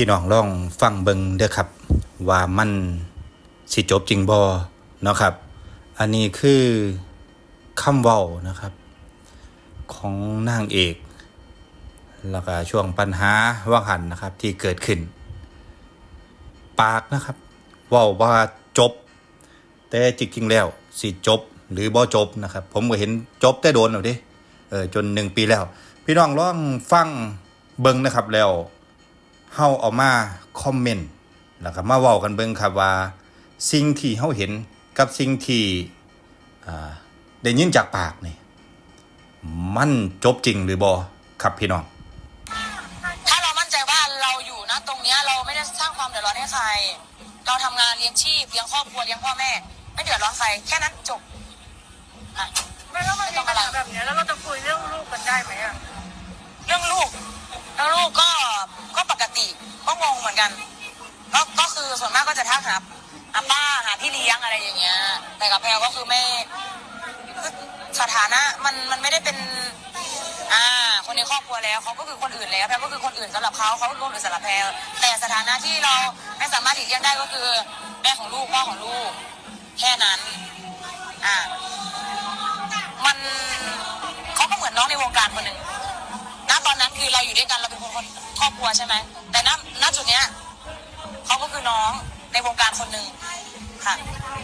พี่น้องลองฟังเบิงเด้อครับ ว่ามันสิจบจริงบ่เนาะครับ อันนี้คือคำเว้านะครับ ของนางเอก แล้วก็ช่วงปัญหาว่างหันนะครับที่เกิดขึ้น ปากนะครับเว่าว่าจบ แต่จริงๆแล้ว สิจบหรือบ่จบนะครับ ผมก็เห็นจบแต่โดนเอาดิเออจนหนึ่งปีแล้ว พี่น้องลองฟังเบิงนะครับแล้ว เฮาเอามาคอมเมนต์แล้วก็มาเว้ากันเบิ่งครับว่า สิ่งที่เฮาเห็นกับสิ่งที่อ่าได้ยินจากปากนี่มันจบจริงหรือบ่ครับพี่น้องถ้าเรามั่นใจว่าเราอยู่นะตรงเนี้ยเราไม่ได้สร้างความเดือดร้อนให้ใคร เราทำงานเลี้ยงชีพเลี้ยงครอบครัวเลี้ยงพ่อแม่ ไม่เดือดร้อนใครแค่นั้นจบอะไม่แล้วมันมีปัญหาแบบเนี้ยแล้วเราจะคุยเรื่องลูกกันได้ไหมอะเรื่องลูก มือนกันก็ก็คือส่วนมากก็จะทักหาอาป้าหาพี่เลี้ยงอะไรอย่างเงี้ย แต่กับแพลก็คือไม่สถานะมันมันไม่ได้เป็น อ่า คนในครอบครัวแล้วเขาก็คือคนอื่นแล้วแพลก็คือคนอื่นสำหรับเขาเขาก็คือคนอื่นสำหรับแพลแต่สถานะที่เราไม่สามารถหลีกเลี่ยงได้ก็คือ แม่ของลูกพ่อของลูก แค่นั้น อ่า มันเขาก็เหมือนน้องในวงการคนหนึ่งณตอนนั้นคือเราอยู่ด้วยกันเราเป็นคนครอบครัวใช่ไหม ค่ะ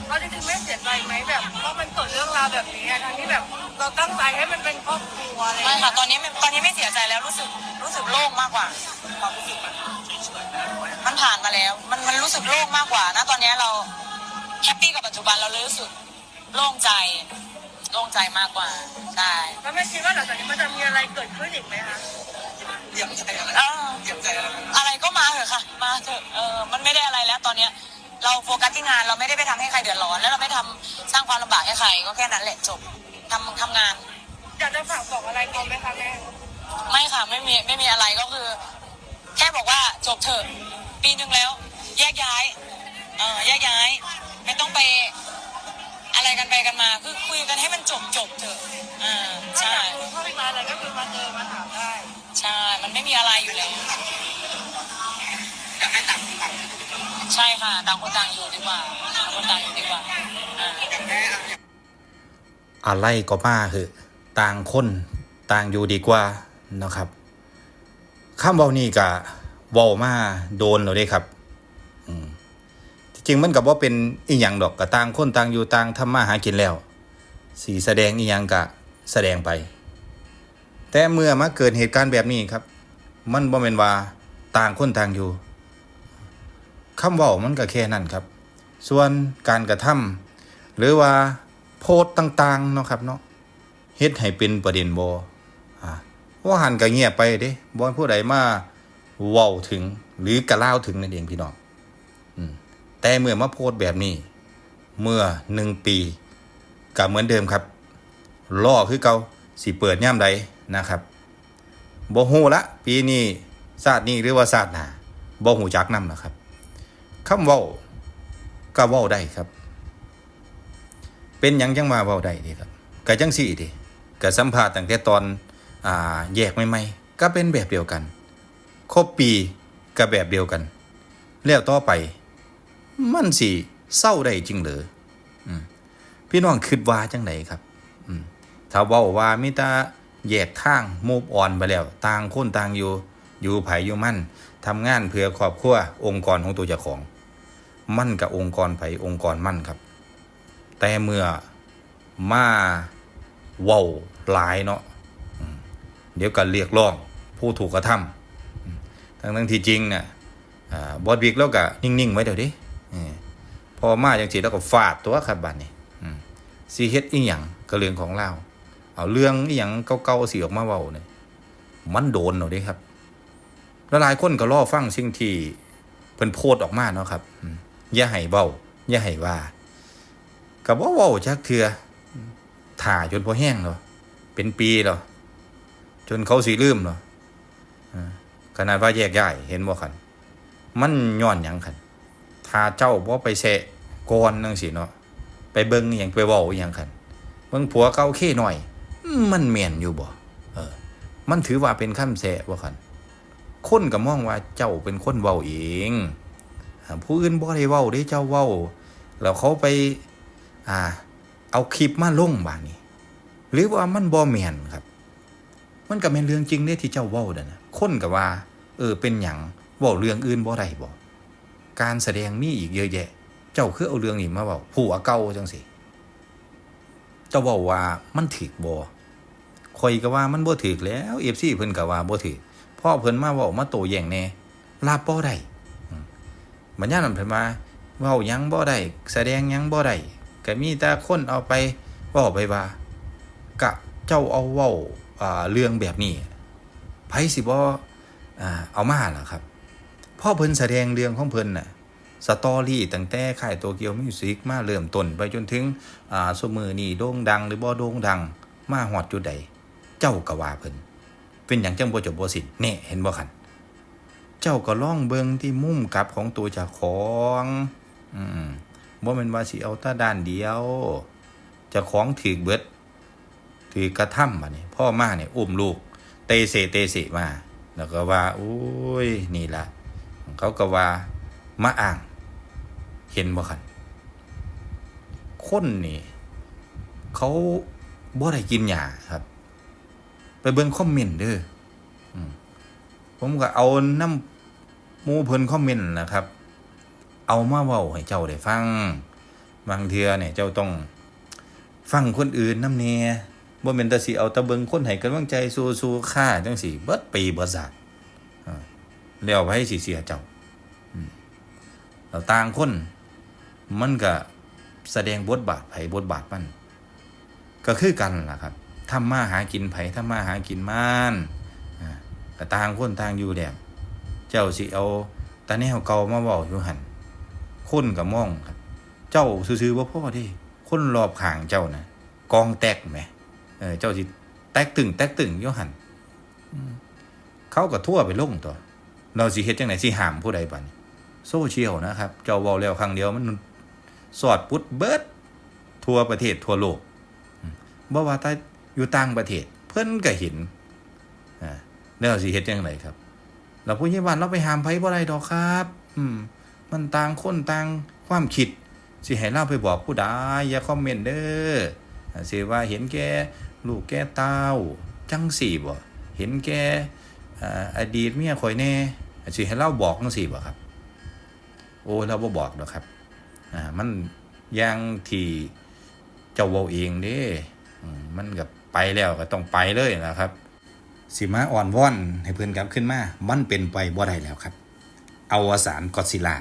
เขาจริงๆไม่เสียใจไหมแบบว่ามันเกิดเรื่องราวแบบนี้อะทั้งที่แบบเราตั้งใจให้มันเป็นครอบครัวอะไรอย่างไม่เงี้ย ค่ะตอนนี้ไม่ตอนนี้ไม่เสียใจแล้วรู้สึกรู้สึกโล่งมากกว่า ความรู้สึกมันมันผ่านมาแล้ว มันมันรู้สึกโล่งมากกว่าณตอนนี้เราแฮปปี้กับปัจจุบันเราเลยรู้สึกโล่งใจโล่งใจมากกว่าใช่แล้วไม่คิดว่าหลังจากนี้มันจะมีอะไรเกิดขึ้นอีกไหมคะเอออะไรก็มาเถอะค่ะ มาเถอะเออมันไม่ได้อะไรแล้วตอนเนี้ย เราโฟกัสที่งานเราไม่ได้ไปทำให้ใครเดือดร้อน แล้วเราไม่ทำสร้างความลำบากให้ใครก็แค่นั้นแหละจบทำทำงานอยากจะฝากบอกอะไรเขาไหมคะแม่ไม่ค่ะไม่มีไม่มีอะไรก็คือ แค่บอกว่าจบเถอะปีหนึ่งแล้ว แยกย้ายเออแยกย้าย ไม่ต้องไปอะไรกันไปกันมาคือคุยกันให้มันจบจบเถอะอ่าถ้าใช่อยากรู้ข้อมูลอะไรก็คือมาเจอมาถามได้ใช่มันไม่มีอะไรอยู่แล้ว ใช่ค่ะต่างคนต่างอยู่ดีกว่าต่างคนต่างอยู่ดีกว่าอ่าอะไรก็มาเหอะต่างคนต่างอยู่ดีกว่านะครับคำเว้านี่กะเว้ามาโดนแล้วเด้ครับจริงมันกับว่าเป็นอีหยังดอกกะต่างคนต่างอยู่ต่างทำมาหากินแล้ว สีแสดงอีหยังกะแสดงไป แต่เมื่อมาเกิดเหตุการณ์แบบนี้ครับ มันบ่แม่นว่าต่างคนต่างอยู่ คำว้ามันก็แค่นั้นครับ ส่วนการกระทำหรือว่าโพสต์ต่างๆเนาะครับเนาะเฮ็ดให้เป็นประเด็นบ่อ่าว่าหันก็เงียบไปเด้บ่ให้ผู้ใดมาเว้าถึง หรือกระล่าวถึงนั่นเองพี่น้องอืมแต่เมื่อมาโพสต์แบบนี้ เมื่อหนึ่งปีก็เหมือนเดิมครับล่อคือเกาสิเปิดย่ามใดนะครับบ่ฮู้ละ ปีนี้ศาสตร์นี้หรือว่าศาสตร์หน้าบ่ฮู้จักนำนะครับ คำเว้าก็เว้าได้ครับ เป็นหยังจังมาเว้าได้ดีครับก็จังสี่ดิก็สัมภาษณ์ตั้งแต่ตอนอ่าแยกใหม่ๆก็เป็นแบบเดียวกัน ครบปีก็แบบเดียวกัน แล้วต่อไป มันสิเศร้าได้จริงหรออืมพี่น้องคิดว่าจังไดครับถ้าเว้าว่ามีแต่แยกทางมูฟออนไปแล้ว ต่างคนต่างอยู่ อยู่ไผอยู่มั่นทำงานเพื่อครอบครัวองค์กรของตัวเจ้าของ มั่นกับองค์กรไผองค์กรมั่นครับ แต่เมื่อมาเว้าหลายเนาะเดี๋ยวก็เรียกร้องผู้ถูกกระทำทั้งทั้งที่จริงเนี่ยอ่าบอดวิกแล้วก็นิ่ง ๆ ไว้เดี๋ยวดิเออพอมาจังสีแล้วก็ฟาดตัวครับบัดนี้อืมสีเฮ็ดอีหยังก็เรื่องของเราเอาเรื่องอีหยังเก่าๆสิออกมาเว้าเนี่ยมันโดนเอาเด้ครับแล้วหลายคนก็รอฟังสิ่งที่เพิ่นโพสต์ออกมาเนาะครับ อย่าให้เว้าอย่าให้ว่ากับว่าเว้าจักเถือถ่าจนพอแห้งเนาะเป็นปีเนาะจนเขาสีลืมเนาะอ่าขนาดว่าแยกย้ายเห็นบ่คันมันย้อนหยังคันถ้าเจ้าบ่ไปแสะก่อนจังซี่เนาะไปเบิ่งอหยังไปเว้าอหยังคันเบิ่งผัวเก่าเคหน่อย มันแม่นอยู่บ่เออ มันถือว่าเป็นคำแสะบ่คันคนก็มองว่าเจ้าเป็นคนเว้าเอง ผู้อื่นบ่ได้เว้าเด้เจ้าเว้าแล้วเขาไปอ่าเอาคลิปมาลงบาดนี้ หรือว่ามันบ่แม่นครับ มันก็แม่นเรื่องจริงเด้ที่เจ้าเว้าวนะคนก็ว่า เออเป็นหยังเว้าเรื่องอื่นบ่ได้บ่การแสดงมีอีกเยอะแยะ เจ้าคือเอาเรื่องนี้มาเว้าผัวเก่าจังซี่เจ้าเว้าว่ามันถูกบ่ข่อยก็ว่ามันบ่ถูกแล้ว FC เพิ่นก็ว่าบ่ถูกพ่อเพิ่นมาเว้ามาโตแย้งแน่ลาบบ่ได้ บัดยามนั้นเพิ่นมาเว้ายังบ่ได้แสดงยังบ่ได้ก็มีแต่คนเอาไปเว้าไปว่ากะเจ้าเอาเว้าอ่าเรื่องแบบนี้ไผสิบ่อ่าเอามาล่ะครับพ่อเพิ่นแสดงเรื่องของเพิ่นน่ะสตอรี่ตั้งแต่ค่ายโตเกียวมิวสิกมาเริ่มต้นไปจนถึงอ่าสมือนี่โด่งดังหรือบ่โด่งดัง มาฮอดจุดใด เจ้าก็ว่าเพิ่นเป็นหยังจังบ่จบบ่สิ้นแน่เห็นบ่คัน เจ้าก็ล่องเบิงที่มุมกลับของตัวเจ้าของอืมบ่แม่นว่าสิเอาตาด้านเดียวจ้าของถูกเบิดถือกระถ้ำมาเนี่ยพ่อมาเนี่ยอุ้มลูก เตเสเตเสมา แล้วก็ว่าโอ้ยนี่ละเขาก็ว่ามาอ่าง เห็นบ่คันคนนี่ เขาบ่ได้กินหญ้าครับ ไปเบิ่งคอมเมนต์เด้อผมก็เอาน้ำ มูเพิ่นคอมเมนต์นะครับ เอามาเว้าให้เจ้าได้ฟัง บางเทื่อเนี่ยเจ้าต้องฟังคนอื่นน้ำแน่บ่แม่นแต่สิเอาตะเบิงคนให้กำลังใจสู้ๆค่าจังซี่เบิดปีเบิดศาสตร์แล้วไผสิเสียเจ้าอืมแล้วต่างคนมันก็แสดงบทบาทไผบทบาทมัน ก็คือกันล่ะครับทำมาหากินไผทำมาหากินมันอ่าก็ต่างคนต่างอยู่แล้ว เจ้าสิเอาตาแนวเก่ามาเว้าอยู่หันคนก็มองครับ เจ้าซื่อๆบ่พอด้คนรอบข้างเจ้านะกองแตกไหมเออเจ้าสิแตกตึงแตกตึงโยหันเขาก็ทั่วไปลงตัวเราสิเฮ็ดจังไหนสิห้ามผู้ใดบัดนี้โซเชียลนะครับ เจ้าเว้าแล้วครั้งเดียวมันสอดปุดเบิดทั่วประเทศทั่วโลกบ่ว่าแต่อยู่ต่างประเทศ เพิ่นก็เห็นอ่าแล้วสิเฮ็ดจังไดครับ แล้วผู้ใหญ่บ้านเราไปหามไผบ่ได้ดอกครับ อืม มันต่างคนต่างความคิดสิให้เราไปบอกผู้ใดอย่าคอมเมนต์เด้ออาสิว่าเห็นแก่ลูกแก่เต้าจังสี่บ่เห็นแก่อ่าอดีตเมียข่อยแน่สิให้เราบอกจังสี่บ่ครับ โอ้เราบ่บอกดอกครับอ่ามันย่างที่เจ้าเว้าเองเด้มันก็ไปแล้วก็ต้องไปเลยนะครับ สิมาอ่อนว่อนให้เพื่อนกลับขึ้นมา มันเป็นไปบ่ได้แล้วครับอวสานกอดศิลา